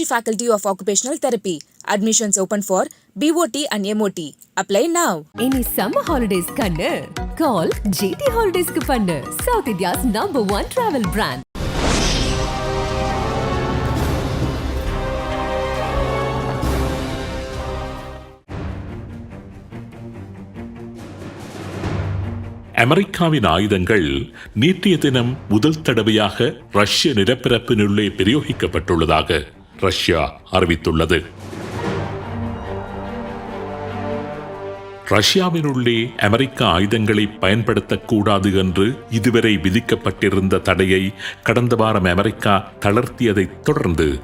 Meenakshi Faculty of Occupational Therapy. Admissions open for BOT and MOT. Apply now. இனி summer holidays கண்ணு call GT ஹாலிடேஸ்க்கு பண்ணு south India's number one travel brand அமெரிக்காவின் ஆயுதங்கள் நேற்றைய தினம் முதல் தடவையாக ரஷ்ய நிலப்பரப்பினுள்ளே பிரயோகிக்கப்பட்டுள்ளதாக ரஷ்யா அறிவித்துள்ளது. ரஷ்யாவினுள்ளே அமெரிக்க ஆயுதங்களை பயன்படுத்தக்கூடாது என்று இதுவரை விதிக்கப்பட்டிருந்த தடையை கடந்த வாரம் அமெரிக்கா தளர்த்தியதைத் தொடர்ந்து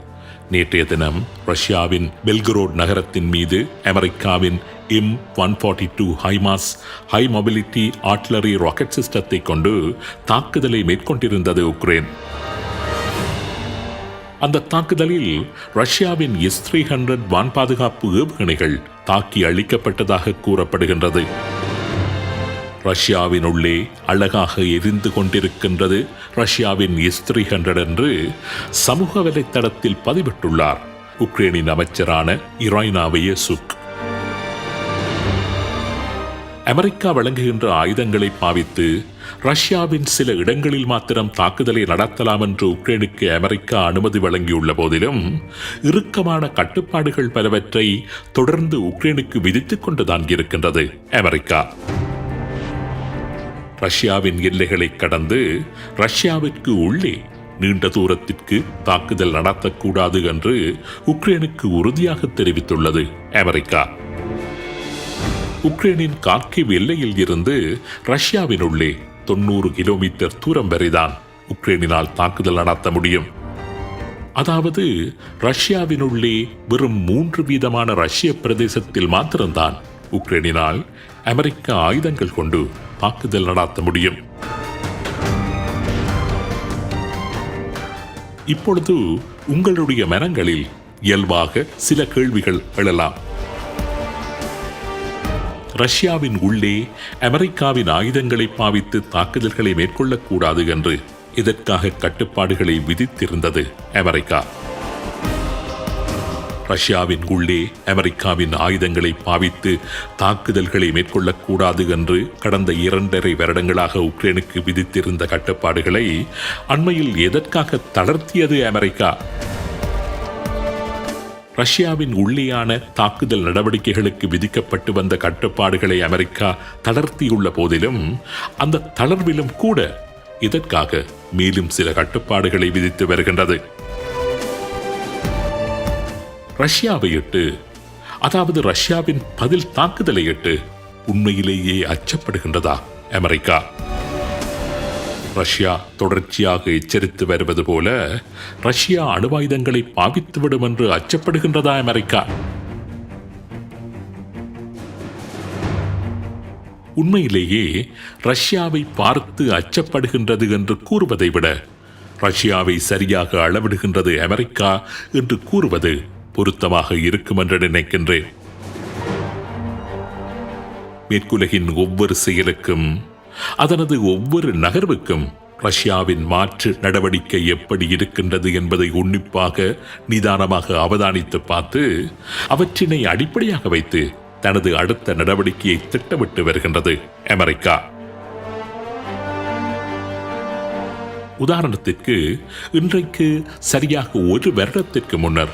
நேற்றைய தினம் ரஷ்யாவின் பெல்கரோட் நகரத்தின் மீது அமெரிக்காவின் M one forty two HIMARS high mobility artillery rocket சிஸ்டத்தை கொண்டு தாக்குதலை மேற்கொண்டிருந்தது உக்ரைன். அந்த தாக்குதலில் ரஷ்யாவின் எஸ் த்ரீ ஹண்ட்ரட் வான் பாதுகாப்பு ஏவுகணைகள் தாக்கி அழிக்கப்பட்டதாக கூறப்படுகின்றது. ரஷ்யாவின் உள்ளே அழகாக எரிந்து கொண்டிருக்கின்றது ரஷ்யாவின் எஸ் த்ரீ ஹண்ட்ரட் என்று சமூக வலைத்தளத்தில் பதிவிட்டுள்ளார். உக்ரைனின் அமைச்சரான இராய்னா வெயசுக். அமெரிக்கா வழங்குகின்ற ஆயுதங்களை பாவித்து ரஷ்யாவின் சில இடங்களில் மாத்திரம் தாக்குதலை நடத்தலாம் என்று உக்ரைனுக்கு அமெரிக்கா அனுமதி வழங்கியுள்ள போதிலும் இறுக்கமான கட்டுப்பாடுகள் பலவற்றை தொடர்ந்து உக்ரைனுக்கு விதித்துக் கொண்டுதான் இருக்கின்றது அமெரிக்கா. ரஷ்யாவின் எல்லைகளை கடந்து ரஷ்யாவிற்கு உள்ளே நீண்ட தூரத்திற்கு தாக்குதல் நடத்தக்கூடாது என்று உக்ரைனுக்கு உறுதியாக தெரிவித்துள்ளது அமெரிக்கா. உக்ரைனின் கார்கிவ் எல்லையில் இருந்து ரஷ்யாவின் உள்ளே தொண்ணூறு கிலோமீட்டர் தூரம் வரைதான் உக்ரைனினால் தாக்குதல் நடத்த முடியும். அதாவது ரஷ்யாவினுள்ளே வெறும் மூன்று வீதமான ரஷ்ய பிரதேசத்தில் மாத்திரம்தான் உக்ரைனினால் அமெரிக்க ஆயுதங்கள் கொண்டு தாக்குதல் நடத்த முடியும். இப்பொழுது உங்களுடைய மனங்களில் இயல்பாக சில கேள்விகள் எழலாம். ரஷ்யாவின் உள்ளே அமெரிக்காவின் ஆயுதங்களை பாவித்து தாக்குதல்களை மேற்கொள்ளக்கூடாது என்று இதற்காக கட்டுப்பாடுகளை விதித்திருந்தது அமெரிக்கா. ரஷ்யாவின் உள்ளே அமெரிக்காவின் ஆயுதங்களை பாவித்து தாக்குதல்களை மேற்கொள்ளக்கூடாது என்று கடந்த இரண்டரை வருடங்களாக உக்ரைனுக்கு விதித்திருந்த கட்டுப்பாடுகளை அண்மையில் எதற்காக தளர்த்தியது அமெரிக்கா? ரஷ்யாவின் உள்ளேயான தாக்குதல் நடவடிக்கைகளுக்கு விதிக்கப்பட்டு வந்த கட்டுப்பாடுகளை அமெரிக்கா தளர்த்தியுள்ள போதிலும் அந்த தளர்விலும் கூட இதற்காக மேலும் சில கட்டுப்பாடுகளை விதித்து வருகின்றது. ரஷ்யாவை இட்டு அதாவது ரஷ்யாவின் பதில் தாக்குதலை இட்டு உண்மையிலேயே அச்சப்படுகின்றதா அமெரிக்கா? ரஷ்யா தொடர்ச்சியாக எச்சரித்து வருவது போல ரஷ்யா அணுவாயுதங்களை பாவித்துவிடும் என்று அச்சப்படுகின்றதா அமெரிக்கா? உண்மையிலேயே ரஷ்யாவை பார்த்து அச்சப்படுகின்றது என்று கூறுவதை விட ரஷ்யாவை சரியாக அளவிடுகின்றது அமெரிக்கா என்று கூறுவது பொருத்தமாக இருக்கும் என்று நினைக்கின்றேன். மேற்குலகின் ஒவ்வொரு செயலுக்கும் அதனது ஒவ்வொரு நகர்வுக்கும் ரஷ்யாவின் மாற்று நடவடிக்கை எப்படி இருக்கின்றது என்பதை உன்னிப்பாக நிதானமாக அவதானித்து பார்த்து அவற்றினை அடிப்படையாக வைத்து தனது அடுத்த நடவடிக்கையை திட்டமிட்டு வருகின்றது அமெரிக்கா. உதாரணத்திற்கு இன்றைக்கு சரியாக ஒரு வருடத்திற்கு முன்னர்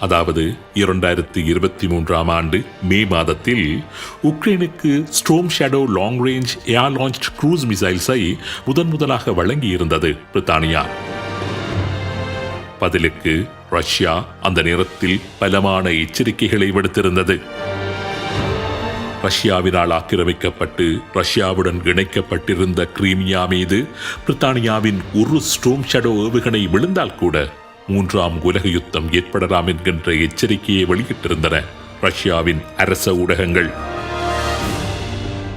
அதாவது இரண்டாயிரத்தி இருபத்தி மூன்றாம் ஆண்டு மே மாதத்தில் உக்ரைனுக்கு storm shadow long range air launch cruise மிசைல்ஸை முதன் முதலாக வழங்கியிருந்தது பிரித்தானியா. பதிலுக்கு ரஷ்யா அந்த நேரத்தில் பலமான எச்சரிக்கைகளை விடுத்திருந்தது. ரஷ்யாவினால் ஆக்கிரமிக்கப்பட்டு ரஷ்யாவுடன் இணைக்கப்பட்டிருந்த கிரீமியா மீது பிரித்தானியாவின் ஒரு ஸ்ட்ரோம் ஷடோ ஏவுகணை விழுந்தால் கூட மூன்றாம் உலக யுத்தம் ஏற்படலாம் என்கின்ற எச்சரிக்கையை வெளியிட்டிருந்தன ரஷ்யாவின் அரச ஊடகங்கள்.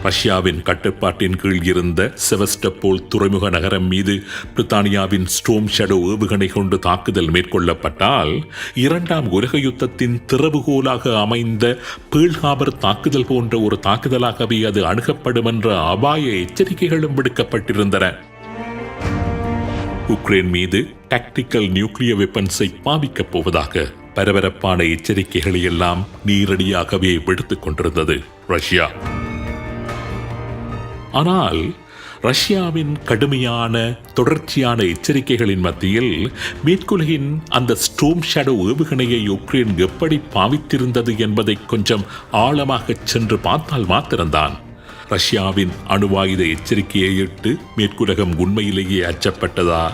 ரஷ்யாவின் கட்டுப்பாட்டின் கீழ் இருந்த செவஸ்டபோல் துறைமுக நகரம் மீது பிரித்தானியாவின் ஸ்டோம் ஷடோ ஏவுகணை கொண்டு தாக்குதல் மேற்கொள்ளப்பட்டால் இரண்டாம் உலக யுத்தத்தின் திறவுகோலாக அமைந்த பேர்ல் தாக்குதல் போன்ற ஒரு தாக்குதலாகவே அது அணுகப்படும் என்ற அபாய எச்சரிக்கைகளும் விடுக்கப்பட்டிருந்தன. உக்ரைன் மீது டாக்டிக்கல் நியூக்ளியர் வெப்பன்ஸை பாவிக்கப் போவதாக பரபரப்பான எச்சரிக்கைகளை எல்லாம் நேரடியாகவே விடுத்துக் கொண்டிருந்தது ரஷ்யா. ஆனால் ரஷ்யாவின் கடுமையான தொடர்ச்சியான எச்சரிக்கைகளின் மத்தியில் மேற்குலகின் அந்த ஸ்டோம் ஷேடோ ஏவுகணையை யுக்ரைன் எப்படி பாவித்திருந்தது என்பதை கொஞ்சம் ஆழமாக சென்று பார்த்தால் மாத்திரம்தான். ரஷ்யாவின் அணுவாயுத எச்சரிக்கையை இட்டு மேற்குலகம் உண்மையிலேயே அச்சப்பட்டதா?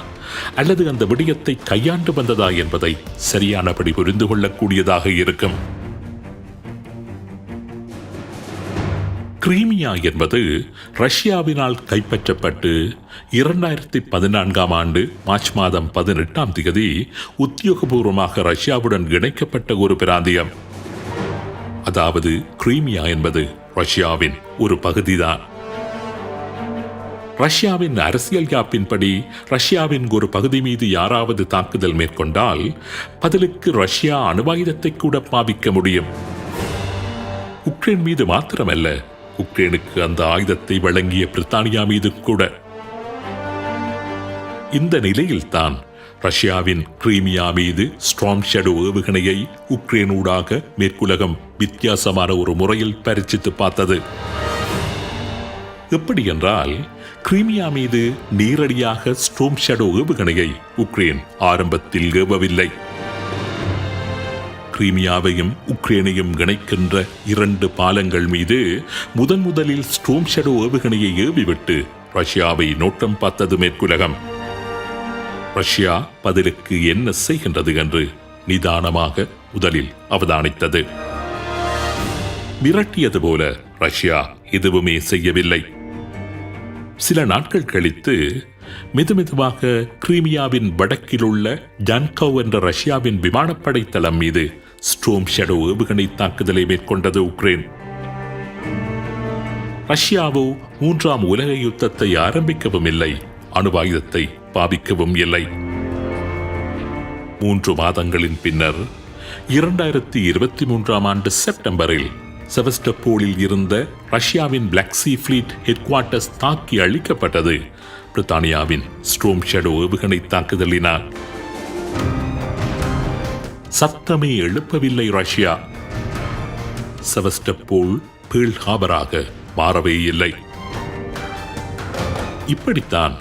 அல்லது அந்த விடயத்தை கையாண்டு வந்ததா என்பதை சரியானபடி புரிந்து கொள்ளக்கூடியதாக இருக்கும். கிரீமியா என்பது ரஷ்யாவினால் கைப்பற்றப்பட்டு இரண்டாயிரத்தி பதினான்காம் ஆண்டு மார்ச் மாதம் பதினெட்டாம் தேதி உத்தியோகபூர்வமாக ரஷ்யாவுடன் இணைக்கப்பட்ட ஒரு பிராந்தியம். அதாவது கிரீமியா என்பது ரஷ்யாவின் ஒரு பகுதிதான். ரஷ்யாவின் அரசியல் யாப்பின்படி ரஷ்யாவின் ஒரு பகுதி மீது யாராவது தாக்குதல் மேற்கொண்டால் பதிலுக்கு ரஷ்யா அணுவாயுதத்தை கூட பாவிக்க முடியும். உக்ரைன் மீது மாத்திரமல்ல உக்ரைனுக்கு அந்த ஆயுதத்தை வழங்கிய பிரித்தானியா மீது கூட. இந்த நிலையில்தான் ரஷ்யாவின் கிரீமியா மீது ஸ்ட்ராங் ஷெடோ ஏவுகணையை உக்ரைனூடாக மேற்குலகம் வித்தியாசமான ஒரு முறையில் பரிச்சித்து பார்த்தது. எப்படி என்றால் கிரீமியா மீது நேரடியாக ஸ்ட்ரோம் ஷெடோ ஏவுகணையை உக்ரைன் ஆரம்பத்தில் ஏவவில்லை. கிரீமியாவையும் உக்ரைனையும் இணைக்கின்ற இரண்டு பாலங்கள் மீது முதன் முதலில் ஸ்ட்ரோம் ஷடோ ஏவுகணையை ஏவிவிட்டு ரஷ்யாவை நோட்டம் பார்த்தது மேற்குலகம். ரஷ்யா பதிலுக்கு என்ன செய்கின்றது என்று நிதானமாக முதலில் அவதானித்தது. மிரட்டியது போல ரஷ்யா எதுவுமே செய்யவில்லை. சில நாட்கள் கழித்து மெதுமெதுவாக கிரீமியாவின் வடக்கில் உள்ள ஜான்கவ் என்ற ரஷ்யாவின் விமானப்படை தளம் மீது ஸ்ட்ரோம் ஷெடோ ஏவுகணை தாக்குதலை மேற்கொண்டது உக்ரைன். ரஷ்யாவோ மூன்றாம் உலக யுத்தத்தை ஆரம்பிக்கவும் இல்லை அணுவாயுதத்தை பாவிக்கவும் இல்லை. மூன்று மாதங்களின் பின்னர் இரண்டாயிரத்தி இருபத்தி மூன்றாம் ஆண்டு செப்டம்பரில் செவஸ்டபோலில் இருந்த ரஷ்யாவின் black C fleet headquarters தாக்கி அழிக்கப்பட்டது. பிரித்தானியாவின் ஸ்ட்ரோம் ஷெடோ ஏவுகணை தாக்குதலினால். சத்தமே எழுப்பவில்லை ரஷ்யா. செவஸ்டபோல் பேர்ல் ஹாபராக மாறவே இல்லை. இப்படித்தான்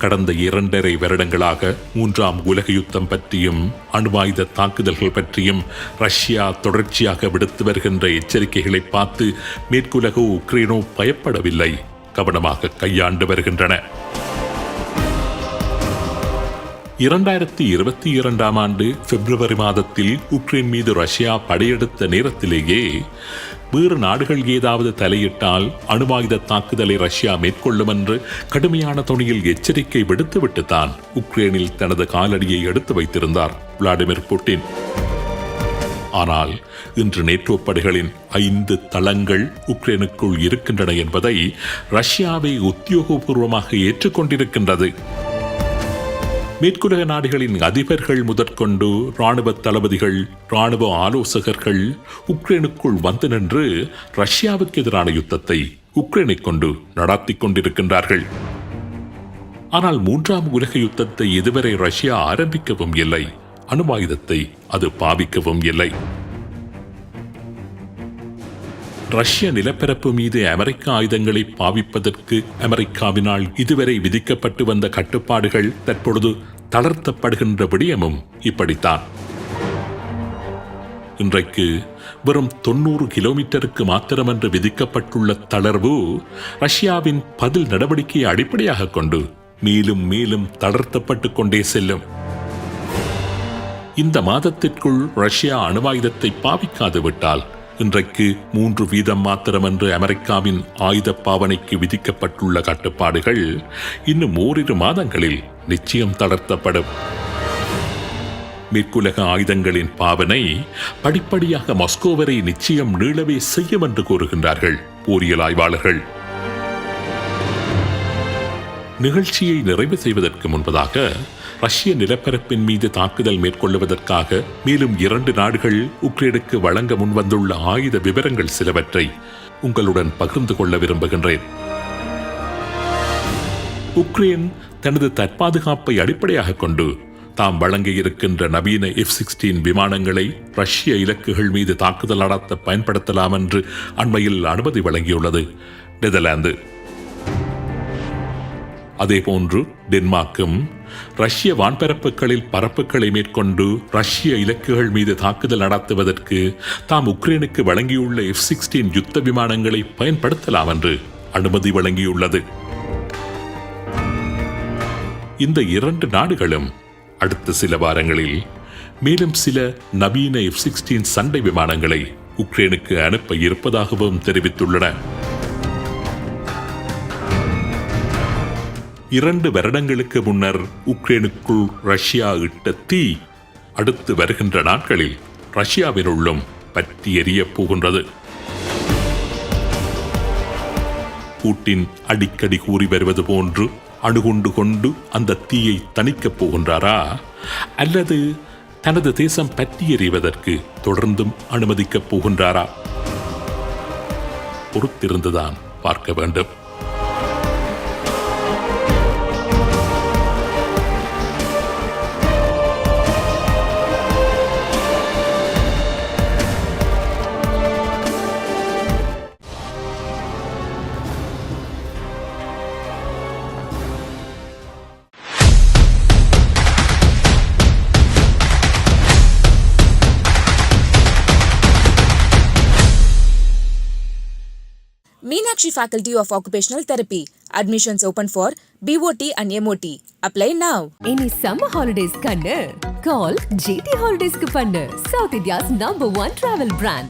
கடந்த இரண்டரை வருடங்களாக மூன்றாம் உலக யுத்தம் பற்றியும் அணுவாயுத தாக்குதல்கள் பற்றியும் ரஷ்யா தொடர்ச்சியாக விடுத்து வருகின்ற எச்சரிக்கைகளை பார்த்து மேற்குலகோ உக்ரைனோ பயப்படவில்லை. கவனமாக கையாண்டு வருகின்றன. இரண்டாயிரத்தி இருபத்தி இரண்டாம் ஆண்டு பிப்ரவரி மாதத்தில் உக்ரைன் மீது ரஷ்யா படையெடுத்த நேரத்திலேயே வேறு நாடுகள் ஏதாவது தலையிட்டால் அணுவாயுத தாக்குதலை ரஷ்யா மேற்கொள்ளும் என்று கடுமையான துணியில் எச்சரிக்கை விடுத்துவிட்டு தான் உக்ரைனில் தனது காலடியை எடுத்து வைத்திருந்தார் விளாடிமிர் புட்டின். ஆனால் இன்று நேட்டோ படைகளின் ஐந்து தளங்கள் உக்ரைனுக்குள் இருக்கின்றன என்பதை ரஷ்யாவை உத்தியோகபூர்வமாக ஏற்றுக்கொண்டிருக்கின்றது. மேற்குலக நாடுகளின் அதிபர்கள் முதற்கொண்டு ராணுவ தளபதிகள் ராணுவ ஆலோசகர்கள் உக்ரைனுக்குள் வந்து நின்று ரஷ்யாவுக்கு எதிரான யுத்தத்தை உக்ரைனை கொண்டு நடாத்தி கொண்டிருக்கின்றார்கள். ஆனால் மூன்றாம் உலக யுத்தத்தை இதுவரை ரஷ்யா ஆரம்பிக்கவும் இல்லை. அணுவாயுதத்தை அது பாவிக்கவும் இல்லை. ரஷ்ய நிலப்பரப்பு மீது அமெரிக்க ஆயுதங்களை பாவிப்பதற்கு அமெரிக்காவினால் இதுவரை விதிக்கப்பட்டு வந்த கட்டுப்பாடுகள் தற்பொழுது தளர்த்தப்படுகின்ற விடயமும் இப்படித்தான். இன்றைக்கு வெறும் தொண்ணூறு கிலோமீட்டருக்கு மாத்திரமென்று விதிக்கப்பட்டுள்ள தளர்வு ரஷ்யாவின் பதில் நடவடிக்கையை அடிப்படையாக கொண்டு மேலும் மேலும் தளர்த்தப்பட்டு கொண்டே செல்லும். இந்த மாதத்திற்குள் ரஷ்யா அணுவாயுதத்தை பாவிக்காது விட்டால் இன்றைக்கு மூன்று வீதம் மாத்திரமென்று அமெரிக்காவின் ஆயுத பாவனைக்கு விதிக்கப்பட்டுள்ள கட்டுப்பாடுகள் இன்னும் ஓரிரு மாதங்களில் நிச்சயம் தளர்த்தப்படும். மேற்குலக ஆயுதங்களின் பாவனை படிப்படியாக மாஸ்கோ வரை நிச்சயம் நீளவே செய்யும் என்று கூறுகின்றார்கள் போரியல் ஆய்வாளர்கள். நிகழ்ச்சியை நிறைவு செய்வதற்கு முன்பதாக ரஷ்ய நிலப்பரப்பின் மீது தாக்குதல் மேற்கொள்ளுவதற்காக மேலும் இரண்டு நாடுகள் உக்ரைனுக்கு வழங்க முன்வந்துள்ள ஆயுத விவரங்கள் சிலவற்றை உங்களுடன் பகிர்ந்து கொள்ள விரும்புகின்றேன். உக்ரைன் தனது தற்பாதுகாப்பை அடிப்படையாக கொண்டு தாம் வழங்க இருக்கின்ற நவீன எஃப் சிக்ஸ்டீன் விமானங்களை ரஷ்ய இலக்குகள் மீது தாக்குதல் நடத்த பயன்படுத்தலாம் என்று அண்மையில் அனுமதி வழங்கியுள்ளது. நெதர்லாந்து அதேபோன்று டென்மார்க்கும் ரஷ்ய வான்பரப்புகளில் பரப்புகளை மேற்கொண்டு ரஷ்ய இலக்குகள் மீது தாக்குதல் நடத்துவதற்கு தாம் உக்ரைனுக்கு வழங்கியுள்ள எஃப் சிக்ஸ்டீன் யுத்த விமானங்களை பயன்படுத்தலாம் என்று அனுமதி வழங்கியுள்ளது. இந்த இரண்டு நாடுகளும் அடுத்த சில வாரங்களில் மேலும் சில நவீன எஃப் சிக்ஸ்டீன் சண்டை விமானங்களை உக்ரைனுக்கு அனுப்ப இருப்பதாகவும் தெரிவித்துள்ளன. இரண்டு வருடங்களுக்கு முன்னர் உக்ரைனுக்குள் ரஷ்யா இட்ட தீ அடுத்து வருகின்ற நாட்களில் ரஷ்யாவினுள்ளும் பற்றி எரியப் போகின்றது. பூட்டின் அடிக்கடி கூறி வருவது போன்று அணுகுண்டு கொண்டு அந்த தீயை தணிக்கப் போகின்றாரா? அல்லது தனது தேசம் பற்றி எறிவதற்கு தொடர்ந்தும் அனுமதிக்கப் போகின்றாரா? பொறுத்திருந்துதான் பார்க்க வேண்டும். Meenakshi Faculty of Occupational Therapy. Admissions open for BOT and MOT. Apply now. இனி holidays ஹாலிடேஸ் கண்ணு கால் ஜிடி ஹாலிடேஸ்க்கு பண்ணு south indias number one travel brand